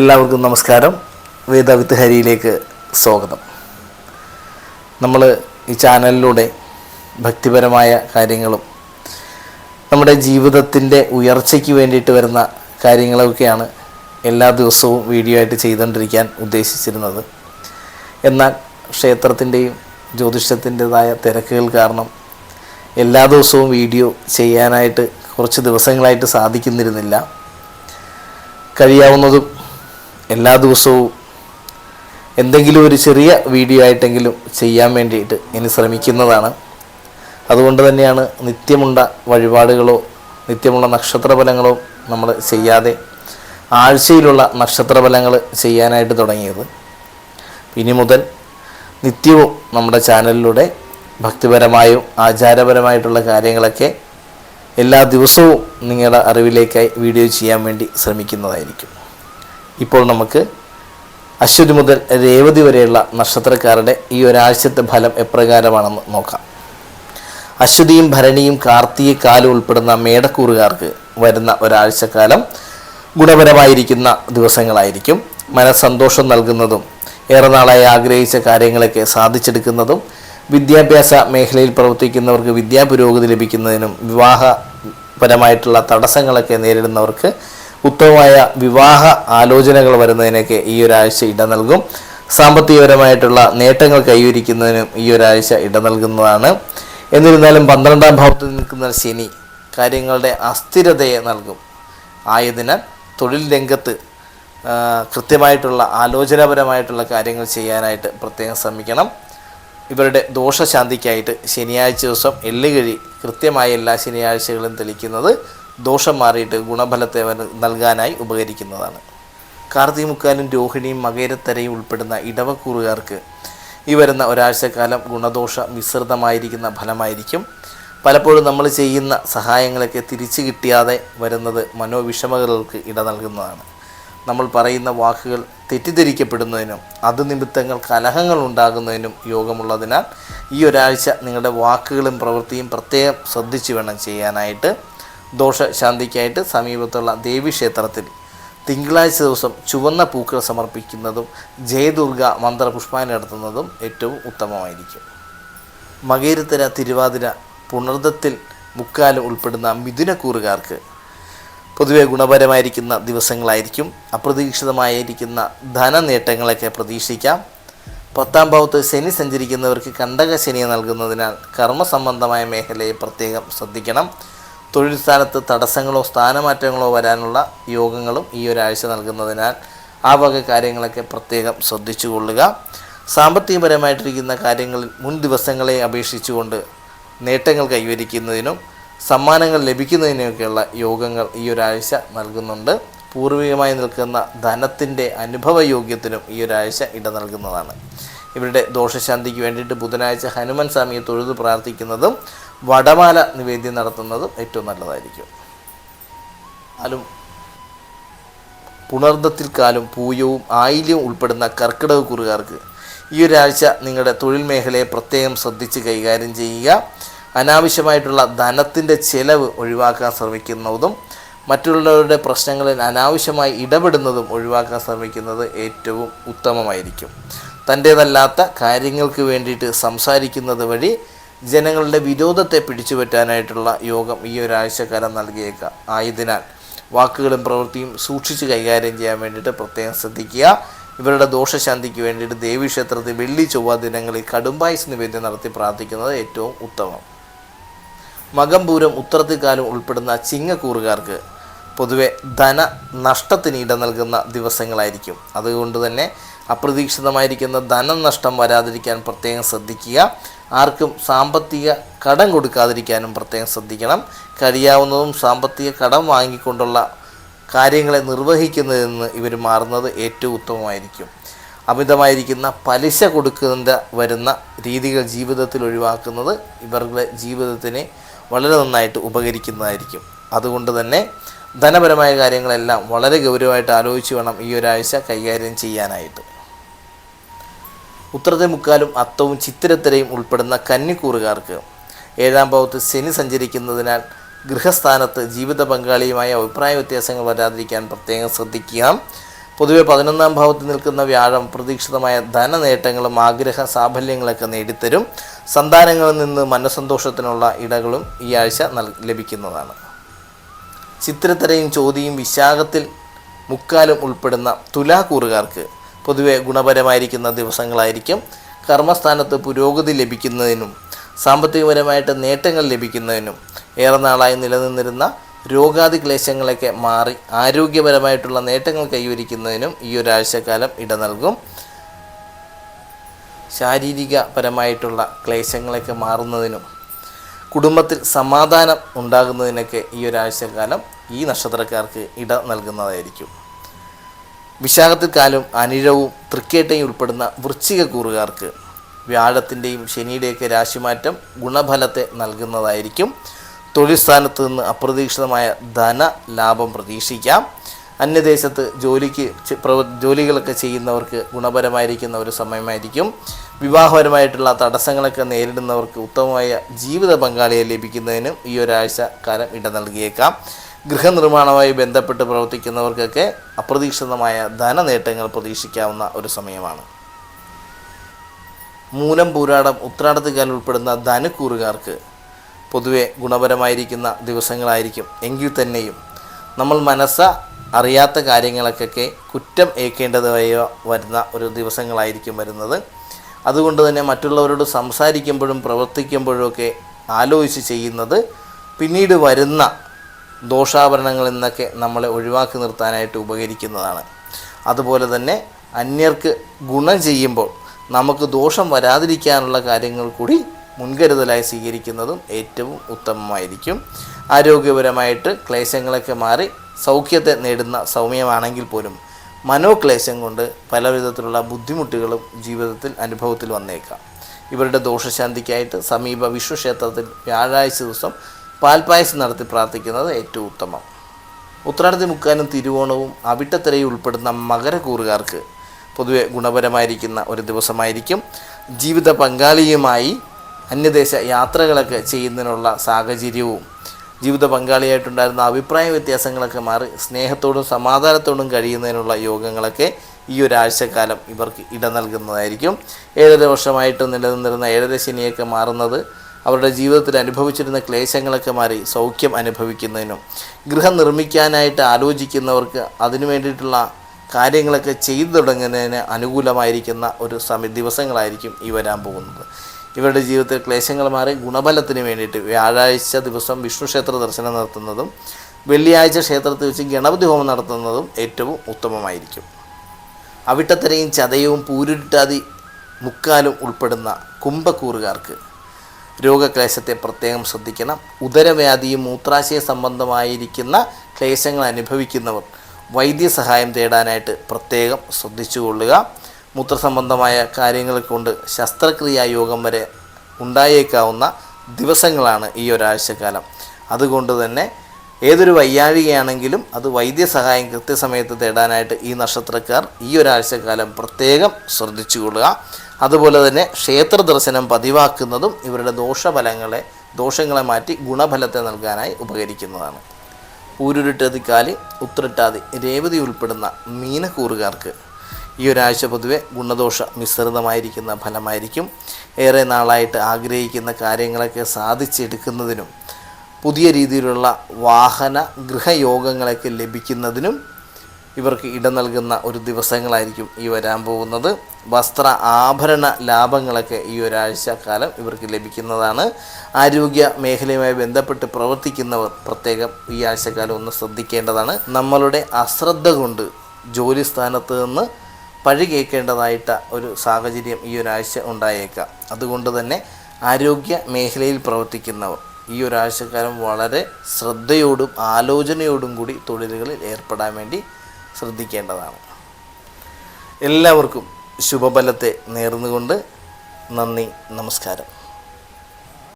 എല്ലാവർക്കും നമസ്കാരം. വേദ വിത്ത് ഹരിയിലേക്ക് സ്വാഗതം. നമ്മൾ ഈ ചാനലിലൂടെ ഭക്തിപരമായ കാര്യങ്ങളും നമ്മുടെ ജീവിതത്തിന്റെ ഉയർച്ചയ്ക്ക് വേണ്ടിയിട്ട് വരുന്ന കാര്യങ്ങളൊക്കെയാണ് എല്ലാ ദിവസവും വീഡിയോ ആയിട്ട് ചെയ്തുകൊണ്ടിരിക്കാൻ ഉദ്ദേശിച്ചിരുന്നത്. എന്നാൽ ക്ഷേത്രത്തിന്റെയും ജ്യോതിഷത്തിന്റെതായ തിരക്കുകൾ കാരണം എല്ലാ ദിവസവും വീഡിയോ ചെയ്യാനായിട്ട് കുറച്ച് ദിവസങ്ങളായിട്ട് സാധിക്കുന്നിരുന്നില്ല. കഴിയാവുന്നതും എല്ലാ ദിവസവും എന്തെങ്കിലും ഒരു ചെറിയ വീഡിയോ ആയിട്ടെങ്കിലും ചെയ്യാൻ വേണ്ടിയിട്ട് ഇനി ശ്രമിക്കുന്നതാണ്. അതുകൊണ്ട് തന്നെയാണ് നിത്യമുണ്ട വഴിപാടുകളോ നിത്യമുള്ള നക്ഷത്രഫലങ്ങളോ നമ്മൾ ചെയ്യാതെ ആഴ്ചയിലുള്ള നക്ഷത്രഫലങ്ങൾ ചെയ്യാനായിട്ട് തുടങ്ങിയത്. ഇനി മുതൽ നിത്യവും നമ്മുടെ ചാനലിലൂടെ ഭക്തിപരമായും ആചാരപരമായിട്ടുള്ള കാര്യങ്ങളൊക്കെ എല്ലാ ദിവസവും നിങ്ങളുടെ അറിവിലേക്കായി വീഡിയോ ചെയ്യാൻ വേണ്ടി ശ്രമിക്കുന്നതായിരിക്കും. ഇപ്പോൾ നമുക്ക് അശ്വതി മുതൽ രേവതി വരെയുള്ള നക്ഷത്രക്കാരുടെ ഈ ഒരാഴ്ചത്തെ ഫലം എപ്രകാരമാണെന്ന് നോക്കാം. അശ്വതിയും ഭരണിയും കാർത്തിക കാലം ഉൾപ്പെടുന്ന മേടക്കൂറുകാർക്ക് വരുന്ന ഒരാഴ്ചക്കാലം ഗുണപരമായിരിക്കുന്ന ദിവസങ്ങളായിരിക്കും. മനസ്സന്തോഷം നൽകുന്നതും ഏറെ നാളായി ആഗ്രഹിച്ച കാര്യങ്ങളൊക്കെ സാധിച്ചെടുക്കുന്നതും വിദ്യാഭ്യാസ മേഖലയിൽ പ്രവർത്തിക്കുന്നവർക്ക് വിദ്യാപുരോഗതി ലഭിക്കുന്നതിനും വിവാഹപരമായിട്ടുള്ള തടസ്സങ്ങളൊക്കെ നേരിടുന്നവർക്ക് ഉത്തമമായ വിവാഹ ആലോചനകൾ വരുന്നതിനൊക്കെ ഈ ഒരാഴ്ച ഇട നൽകും. സാമ്പത്തികപരമായിട്ടുള്ള നേട്ടങ്ങൾ കൈവരിക്കുന്നതിനും ഈ ഒരാഴ്ച ഇട നൽകുന്നതാണ്. എന്നിരുന്നാലും പന്ത്രണ്ടാം ഭാവത്തിൽ നിൽക്കുന്ന ശനി കാര്യങ്ങളുടെ അസ്ഥിരതയെ നൽകും. ആയതിനാൽ തൊഴിൽ രംഗത്ത് കൃത്യമായിട്ടുള്ള ആലോചനാപരമായിട്ടുള്ള കാര്യങ്ങൾ ചെയ്യാനായിട്ട് പ്രത്യേകം ശ്രമിക്കണം. ഇവരുടെ ദോഷശാന്തിക്കായിട്ട് ശനിയാഴ്ച ദിവസം എല്ലുകഴി കൃത്യമായ എല്ലാ ശനിയാഴ്ചകളും തെളിക്കുന്നത് ദോഷം മാറിയിട്ട് ഗുണഫലത്തെ നൽകാനായി ഉപകരിക്കുന്നതാണ്. കാർത്തിമുക്കാലും രോഹിണിയും മകേരത്തരയും ഉൾപ്പെടുന്ന ഇടവക്കൂറുകാർക്ക് ഈ വരുന്ന ഒരാഴ്ചക്കാലം ഗുണദോഷ മിശ്രിതമായിരിക്കുന്ന ഫലമായിരിക്കും. പലപ്പോഴും നമ്മൾ ചെയ്യുന്ന സഹായങ്ങളൊക്കെ തിരിച്ചു കിട്ടിയാതെ വരുന്നത് മനോവിഷമകൾക്ക് ഇട നൽകുന്നതാണ്. നമ്മൾ പറയുന്ന വാക്കുകൾ തെറ്റിദ്ധരിക്കപ്പെടുന്നതിനും അത് നിമിത്തങ്ങൾ കലഹങ്ങൾ ഉണ്ടാകുന്നതിനും യോഗമുള്ളതിനാൽ ഈ ഒരാഴ്ച നിങ്ങളുടെ വാക്കുകളും പ്രവൃത്തിയും പ്രത്യേകം ശ്രദ്ധിച്ചു വേണം ചെയ്യാനായിട്ട്. ദോഷശാന്തിക്കായിട്ട് സമീപത്തുള്ള ദേവീക്ഷേത്രത്തിൽ തിങ്കളാഴ്ച ദിവസം ചുവന്ന പൂക്കൾ സമർപ്പിക്കുന്നതും ജയദുർഗ മന്ത്രപുഷ്പാന നടത്തുന്നതും ഏറ്റവും ഉത്തമമായിരിക്കും. മകേരത്തിര തിരുവാതിര പുണർദത്തിൽ മുക്കാലും ഉൾപ്പെടുന്ന മിഥുനക്കൂറുകാർക്ക് പൊതുവെ ഗുണപരമായിരിക്കുന്ന ദിവസങ്ങളായിരിക്കും. അപ്രതീക്ഷിതമായിരിക്കുന്ന ധനനേട്ടങ്ങളൊക്കെ പ്രതീക്ഷിക്കാം. പത്താം ഭാവത്ത് ശനി സഞ്ചരിക്കുന്നവർക്ക് കണ്ടക ശനിയെ നൽകുന്നതിനാൽ കർമ്മസംബന്ധമായ മേഖലയെ പ്രത്യേകം ശ്രദ്ധിക്കണം. തൊഴിൽ സ്ഥാനത്ത് തടസ്സങ്ങളോ സ്ഥാനമാറ്റങ്ങളോ വരാനുള്ള യോഗങ്ങളും ഈ ഒരാഴ്ച നൽകുന്നതിനാൽ ആ വക കാര്യങ്ങളൊക്കെ പ്രത്യേകം ശ്രദ്ധിച്ചു കൊള്ളുക സാമ്പത്തികപരമായിട്ടിരിക്കുന്ന കാര്യങ്ങളിൽ മുൻ ദിവസങ്ങളെ അപേക്ഷിച്ചുകൊണ്ട് നേട്ടങ്ങൾ കൈവരിക്കുന്നതിനും സമ്മാനങ്ങൾ ലഭിക്കുന്നതിനൊക്കെയുള്ള യോഗങ്ങൾ ഈ ഒരാഴ്ച നൽകുന്നുണ്ട്. പൂർവികമായി നിൽക്കുന്ന ധനത്തിന്റെ അനുഭവയോഗ്യത്തിനും ഈ ഒരാഴ്ച ഇട നൽകുന്നതാണ്. ഇവരുടെ ദോഷശാന്തിക്ക് വേണ്ടിയിട്ട് ബുധനാഴ്ച ഹനുമാൻ സ്വാമിയെ തൊഴുത് പ്രാർത്ഥിക്കുന്നതും വടമാല നിവേദ്യം നടത്തുന്നതും ഏറ്റവും നല്ലതായിരിക്കും. അലും പുണർദത്തിൽ കാലും പൂയവും ആയില്യവും ഉൾപ്പെടുന്ന കർക്കിടക കുറുകാർക്ക് ഈ ഒരാഴ്ച നിങ്ങളുടെ തൊഴിൽ മേഖലയെ പ്രത്യേകം ശ്രദ്ധിച്ച് കൈകാര്യം ചെയ്യുക. അനാവശ്യമായിട്ടുള്ള ധനത്തിന്റെ ചെലവ് ഒഴിവാക്കാൻ ശ്രമിക്കുന്നതും മറ്റുള്ളവരുടെ പ്രശ്നങ്ങളിൽ അനാവശ്യമായി ഇടപെടുന്നതും ഒഴിവാക്കാൻ ശ്രമിക്കുന്നത് ഏറ്റവും ഉത്തമമായിരിക്കും. തന്റേതല്ലാത്ത കാര്യങ്ങൾക്ക് വേണ്ടിയിട്ട് സംസാരിക്കുന്നത് വഴി ജനങ്ങളുടെ വിരോധത്തെ പിടിച്ചുപറ്റാനായിട്ടുള്ള യോഗം ഈ ഒരാഴ്ചക്കാലം നൽകിയേക്കാം. ആയതിനാൽ വാക്കുകളും പ്രവൃത്തിയും സൂക്ഷിച്ച് കൈകാര്യം ചെയ്യാൻ വേണ്ടിയിട്ട് പ്രത്യേകം ശ്രദ്ധിക്കുക. ഇവരുടെ ദോഷശാന്തിക്ക് വേണ്ടിയിട്ട് ദേവീക്ഷേത്രത്തിൽ വെള്ളി ചൊവ്വ ദിനങ്ങളിൽ കടുംബായുസ് നിവേദ്യം നടത്തി പ്രാർത്ഥിക്കുന്നത് ഏറ്റവും ഉത്തമം. മകംപൂരം ഉത്തരത്തിക്കാലം ഉൾപ്പെടുന്ന ചിങ്ങക്കൂറുകാർക്ക് പൊതുവെ ധന നഷ്ടത്തിന് ഇട നൽകുന്ന ദിവസങ്ങളായിരിക്കും. അതുകൊണ്ട് തന്നെ അപ്രതീക്ഷിതമായിരിക്കുന്ന ധനനഷ്ടം വരാതിരിക്കാൻ പ്രത്യേകം ശ്രദ്ധിക്കുക. ആർക്കും സാമ്പത്തിക കടം കൊടുക്കാതിരിക്കാനും പ്രത്യേകം ശ്രദ്ധിക്കണം. കഴിയാവുന്നതും സാമ്പത്തിക കടം വാങ്ങിക്കൊണ്ടുള്ള കാര്യങ്ങളെ നിർവഹിക്കുന്നതിൽ നിന്ന് ഇവർ മാറുന്നത് ഏറ്റവും ഉത്തമമായിരിക്കും. അമിതമായിരിക്കുന്ന പലിശ കൊടുക്കുന്ന വരുന്ന രീതികൾ ജീവിതത്തിൽ ഒഴിവാക്കുന്നത് ഇവരുടെ ജീവിതത്തിന് വളരെ നന്നായിട്ട് ഉപകരിക്കുന്നതായിരിക്കും. അതുകൊണ്ട് തന്നെ ധനപരമായ കാര്യങ്ങളെല്ലാം വളരെ ഗൗരവമായിട്ട് ആലോചിച്ച് വേണം ഈ ഒരാഴ്ച കൈകാര്യം ചെയ്യാനായിട്ട്. ഉത്തരത്തെ മുക്കാലും അത്തവും ചിത്തിരത്തരയും ഉൾപ്പെടുന്ന കന്നിക്കൂറുകാർക്ക് ഏഴാം ഭാവത്ത് ശനി സഞ്ചരിക്കുന്നതിനാൽ ഗൃഹസ്ഥാനത്ത് ജീവിത പങ്കാളിയുമായ അഭിപ്രായ വ്യത്യാസങ്ങൾ വരാതിരിക്കാൻ പ്രത്യേകം ശ്രദ്ധിക്കുക. പൊതുവെ പതിനൊന്നാം ഭാവത്തിൽ നിൽക്കുന്ന വ്യാഴം പ്രതീക്ഷിതമായ ധനനേട്ടങ്ങളും ആഗ്രഹ സാഫല്യങ്ങളൊക്കെ നേടിത്തരും. സന്താനങ്ങളിൽ നിന്ന് മനസ്സന്തോഷത്തിനുള്ള ഇടകളും ഈ ആഴ്ച ലഭിക്കുന്നതാണ്. ചിത്രത്തരയും ചോതിയും വിശാഖത്തിൽ മുക്കാലും ഉൾപ്പെടുന്ന തുലാക്കൂറുകാർക്ക് പൊതുവെ ഗുണപരമായിരിക്കുന്ന ദിവസങ്ങളായിരിക്കും. കർമ്മസ്ഥാനത്ത് പുരോഗതി ലഭിക്കുന്നതിനും സാമ്പത്തികപരമായിട്ട് നേട്ടങ്ങൾ ലഭിക്കുന്നതിനും ഏറെ നാളായി നിലനിന്നിരുന്ന രോഗാദി ക്ലേശങ്ങളൊക്കെ മാറി ആരോഗ്യപരമായിട്ടുള്ള നേട്ടങ്ങൾ കൈവരിക്കുന്നതിനും ഈ ഒരാഴ്ചക്കാലം ഇട നൽകും. ശാരീരികപരമായിട്ടുള്ള ക്ലേശങ്ങളൊക്കെ മാറുന്നതിനും കുടുംബത്തിൽ സമാധാനം ഉണ്ടാകുന്നതിനൊക്കെ ഈ ഒരാഴ്ചക്കാലം ഈ നക്ഷത്രക്കാർക്ക് ഇട നൽകുന്നതായിരിക്കും. വിശാഖത്തിൽ കാലം അനിഴവും തൃക്കേട്ടയും ഉൾപ്പെടുന്ന വൃശ്ചിക കൂറുകാർക്ക് വ്യാഴത്തിന്റെയും ശനിയുടെയൊക്കെ രാശിമാറ്റം ഗുണഫലത്തെ നൽകുന്നതായിരിക്കും. തൊഴിൽ സ്ഥാനത്ത് നിന്ന് അപ്രതീക്ഷിതമായ ധന ലാഭം പ്രതീക്ഷിക്കാം. അന്യദേശത്ത് ജോലിക്ക് ജോലികളൊക്കെ ചെയ്യുന്നവർക്ക് ഗുണപരമായിരിക്കുന്ന ഒരു സമയമായിരിക്കും. വിവാഹപരമായിട്ടുള്ള തടസ്സങ്ങളൊക്കെ നേരിടുന്നവർക്ക് ഉത്തമമായ ജീവിത പങ്കാളിയെ ലഭിക്കുന്നതിനും ഈ ഒരാഴ്ച കാലം ഇട നൽകിയേക്കാം ഗൃഹനിർമ്മാണവുമായി ബന്ധപ്പെട്ട് പ്രവർത്തിക്കുന്നവർക്കൊക്കെ അപ്രതീക്ഷിതമായ ധനനേട്ടങ്ങൾ പ്രതീക്ഷിക്കാവുന്ന ഒരു സമയമാണ്. മൂലം പൂരാടം ഉത്രാടത്തുകാൽ ഉൾപ്പെടുന്ന ധനുക്കൂറുകാർക്ക് പൊതുവെ ഗുണപരമായിരിക്കുന്ന ദിവസങ്ങളായിരിക്കും. എങ്കിൽ തന്നെയും നമ്മൾ മനസ്സ അറിയാത്ത കാര്യങ്ങളൊക്കെ കുറ്റം ഏൽക്കേണ്ടതായ വരുന്ന ഒരു ദിവസങ്ങളായിരിക്കും വരുന്നത്. അതുകൊണ്ട് തന്നെ മറ്റുള്ളവരോട് സംസാരിക്കുമ്പോഴും പ്രവർത്തിക്കുമ്പോഴും ഒക്കെ ആലോചിച്ച് ചെയ്യുന്നത് പിന്നീട് വരുന്ന ദോഷാഭരണങ്ങളിൽ നിന്നൊക്കെ നമ്മളെ ഒഴിവാക്കി നിർത്താനായിട്ട് ഉപകരിക്കുന്നതാണ്. അതുപോലെ തന്നെ അന്യർക്ക് ഗുണം ചെയ്യുമ്പോൾ നമുക്ക് ദോഷം വരാതിരിക്കാനുള്ള കാര്യങ്ങൾ കൂടി മുൻകരുതലായി സ്വീകരിക്കുന്നതും ഏറ്റവും ഉത്തമമായിരിക്കും. ആരോഗ്യപരമായിട്ട് ക്ലേശങ്ങളൊക്കെ മാറി സൗഖ്യത്തെ നേടുന്ന സൗമ്യമാണെങ്കിൽ പോലും മനോക്ലേശം കൊണ്ട് പലവിധത്തിലുള്ള ബുദ്ധിമുട്ടുകളും ജീവിതത്തിൽ അനുഭവത്തിൽ വന്നേക്കാം. ഇവരുടെ ദോഷശാന്തിക്കായിട്ട് സമീപ വിശ്വക്ഷേത്രത്തിൽ വ്യാഴാഴ്ച ദിവസം പാൽപ്പായസം നടത്തി പ്രാർത്ഥിക്കുന്നത് ഏറ്റവും ഉത്തമം. ഉത്രാടത്തി മുക്കാനും തിരുവോണവും അവിട്ടത്തിരയും ഉൾപ്പെടുന്ന മകരക്കൂറുകാർക്ക് പൊതുവെ ഗുണപരമായിരിക്കുന്ന ഒരു ദിവസമായിരിക്കും. ജീവിത പങ്കാളിയുമായി അന്യദേശ യാത്രകളൊക്കെ ചെയ്യുന്നതിനുള്ള സാഹചര്യവും ജീവിത പങ്കാളിയായിട്ടുണ്ടായിരുന്ന അഭിപ്രായ വ്യത്യാസങ്ങളൊക്കെ മാറി സ്നേഹത്തോടും സമാധാനത്തോടും കഴിയുന്നതിനുള്ള യോഗങ്ങളൊക്കെ ഈ ഒരാഴ്ചക്കാലം ഇവർക്ക് ഇട നൽകുന്നതായിരിക്കും. ഏഴര വർഷമായിട്ട് നിലനിന്നിരുന്ന ഏഴര ശനിയൊക്കെ മാറുന്നത് അവരുടെ ജീവിതത്തിൽ അനുഭവിച്ചിരുന്ന ക്ലേശങ്ങളൊക്കെ മാറി സൗഖ്യം അനുഭവിക്കുന്നതിനും ഗൃഹം നിർമ്മിക്കാനായിട്ട് ആലോചിക്കുന്നവർക്ക് അതിനു വേണ്ടിയിട്ടുള്ള കാര്യങ്ങളൊക്കെ ചെയ്തു തുടങ്ങുന്നതിന് അനുകൂലമായിരിക്കുന്ന ഒരു സമയ ദിവസങ്ങളായിരിക്കും ഈ വരാൻ പോകുന്നത്. ഇവരുടെ ജീവിതത്തിൽ ക്ലേശങ്ങൾ മാറി ഗുണഫലത്തിന് വേണ്ടിയിട്ട് വ്യാഴാഴ്ച ദിവസം വിഷ്ണു ക്ഷേത്ര ദർശനം നടത്തുന്നതും വെള്ളിയാഴ്ച ക്ഷേത്രത്തിൽ വെച്ച് ഗണപതി ഹോമം നടത്തുന്നതും ഏറ്റവും ഉത്തമമായിരിക്കും. അവിട്ടത്തരയും ചതയവും പൂരുരുട്ടാതി മുക്കാലും ഉൾപ്പെടുന്ന കുംഭക്കൂറുകാർക്ക് രോഗക്ലേശത്തെ പ്രത്യേകം ശ്രദ്ധിക്കണം. ഉദരവ്യാധിയും മൂത്രാശയ സംബന്ധമായിരിക്കുന്ന ക്ലേശങ്ങൾ അനുഭവിക്കുന്നവർ വൈദ്യസഹായം തേടാനായിട്ട് പ്രത്യേകം ശ്രദ്ധിച്ചുകൊള്ളുക. മൂത്രസംബന്ധമായ കാര്യങ്ങൾ കൊണ്ട് ശസ്ത്രക്രിയാ യോഗം വരെ ഉണ്ടായേക്കാവുന്ന ദിവസങ്ങളാണ് ഈ ഒരാഴ്ചക്കാലം. അതുകൊണ്ട് തന്നെ ഏതൊരു വയ്യാഴികയാണെങ്കിലും അത് വൈദ്യസഹായം കൃത്യസമയത്ത് തേടാനായിട്ട് ഈ നക്ഷത്രക്കാർ ഈ ഒരാഴ്ചക്കാലം പ്രത്യേകം ശ്രദ്ധിച്ചുകൊള്ളുക. അതുപോലെ തന്നെ ക്ഷേത്ര ദർശനം പതിവാക്കുന്നതും ഇവരുടെ ദോഷഫലങ്ങളെ ദോഷങ്ങളെ മാറ്റി ഗുണഫലത്തെ നൽകാനായി ഉപകരിക്കുന്നതാണ്. ഊരുരുട്ടതിക്കാലി ഉത്രട്ടാതി രേവതി ഉൾപ്പെടുന്ന മീനക്കൂറുകാർക്ക് ഈ ഒരാഴ്ച പൊതുവെ ഗുണദോഷ മിശ്രിതമായിരിക്കുന്ന ഫലമായിരിക്കും. ഏറെ നാളായിട്ട് ആഗ്രഹിക്കുന്ന കാര്യങ്ങളൊക്കെ സാധിച്ചെടുക്കുന്നതിനും പുതിയ രീതിയിലുള്ള വാഹന ഗൃഹയോഗങ്ങളൊക്കെ ലഭിക്കുന്നതിനും ഇവർക്ക് ഇട നൽകുന്ന ഒരു ദിവസങ്ങളായിരിക്കും ഈ വരാൻ പോകുന്നത്. വസ്ത്ര ആഭരണ ലാഭങ്ങളൊക്കെ ഈ ഒരാഴ്ച കാലം ഇവർക്ക് ലഭിക്കുന്നതാണ്. ആരോഗ്യ മേഖലയുമായി ബന്ധപ്പെട്ട് പ്രവർത്തിക്കുന്നവർ പ്രത്യേകം ഈ ആഴ്ചക്കാലം ഒന്ന് ശ്രദ്ധിക്കേണ്ടതാണ്. നമ്മളുടെ അശ്രദ്ധ കൊണ്ട് ജോലി സ്ഥാനത്ത് നിന്ന് പഴി കേൾക്കേണ്ടതായിട്ട് ഒരു സാഹചര്യം ഈ ഒരാഴ്ച ഉണ്ടായേക്കാം. അതുകൊണ്ട് തന്നെ ആരോഗ്യ മേഖലയിൽ പ്രവർത്തിക്കുന്നവർ ഈ ഒരാഴ്ചക്കാലം വളരെ ശ്രദ്ധയോടും ആലോചനയോടും കൂടി തൊഴിലുകളിൽ ഏർപ്പെടാൻ വേണ്ടി ശ്രദ്ധിക്കേണ്ടതാണ്. എല്ലാവർക്കും ശുഭഫലത്തെ നേർന്നുകൊണ്ട് നന്ദി നമസ്കാരം.